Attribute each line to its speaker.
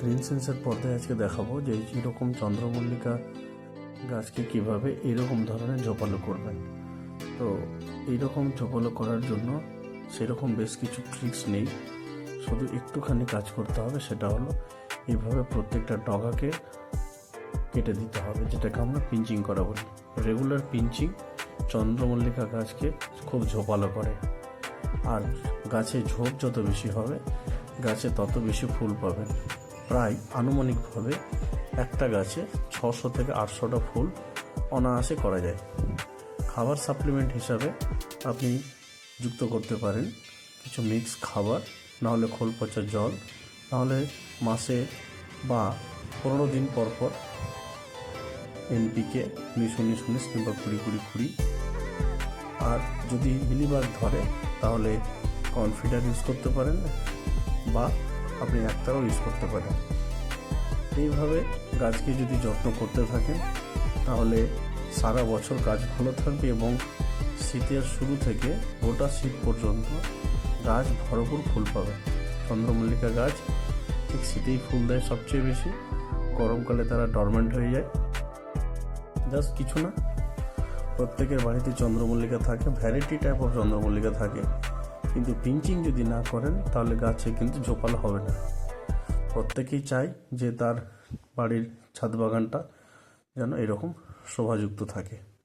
Speaker 1: Green সেন্সের পর্দায় আজকে দেখাবো যে এরকম চন্দ্রমল্লিকা গাছকে কীভাবে এরকম ধরনের ঝোপালো করবেন তো এইরকম ঝোপালো করার জন্য সেরকম বেশ কিছু ট্রিক্স নেই। শুধু একটুখানি কাজ করতে হবে, সেটা হলো এইভাবে প্রত্যেকটা ডগাকে কেটে দিতে হবে, যেটাকে আমরা পিঞ্চিং করা বলি। রেগুলার পিঞ্চিং চন্দ্রমল্লিকা গাছকে খুব ঝোপালো করে। আর গাছে ঝোপ যত বেশি হবে, গাছে তত বেশি ফুল পাবেন প্রায় আনুমানিকভাবে একটা গাছে ছশো থেকে আটশোটা ফুল অনায়াসে করা যায়। খাবার সাপ্লিমেন্ট হিসাবে আপনি যুক্ত করতে পারেন। কিছু মিক্স খাবার, নাহলে খোল পচা জল, নাহলে মাসে বা পনেরো দিন পর পর এনপিকে উনিশ উনিশ উনিশ কিংবা কুড়ি কুড়ি কুড়ি। আর যদি মিলিবাগ ধরে, তাহলে কনফিডার ইউজ করতে পারেন বা আপনি একটাও ইউজ করতে পারেন। এইভাবে গাছকে যদি যত্ন করতে থাকেন, তাহলে সারা বছর গাছ ভালো থাকবে এবং শীতের শুরু থেকে গোটা শীত পর্যন্ত গাছ ভরপুর ফুল পাবে। চন্দ্রমল্লিকা গাছ ঠিক শীতেই ফুল দেয় সবচেয়ে বেশি, গরমকালে তারা ডরমেন্ট হয়ে যায়। জাস্ট কিছু না, প্রত্যেকের বাড়িতে চন্দ্রমল্লিকা থাকে ভ্যারাইটি টাইপ অফ চন্দ্রমল্লিকা থাকে। কিন্তু পিঞ্চিং যদি না করেন, তাহলে গাছে কিন্তু ঝোপাল হবে না। প্রত্যেকেই চাই যে তার বাড়ির ছাদ বাগানটা যেন এরকম শোভাযুক্ত থাকে।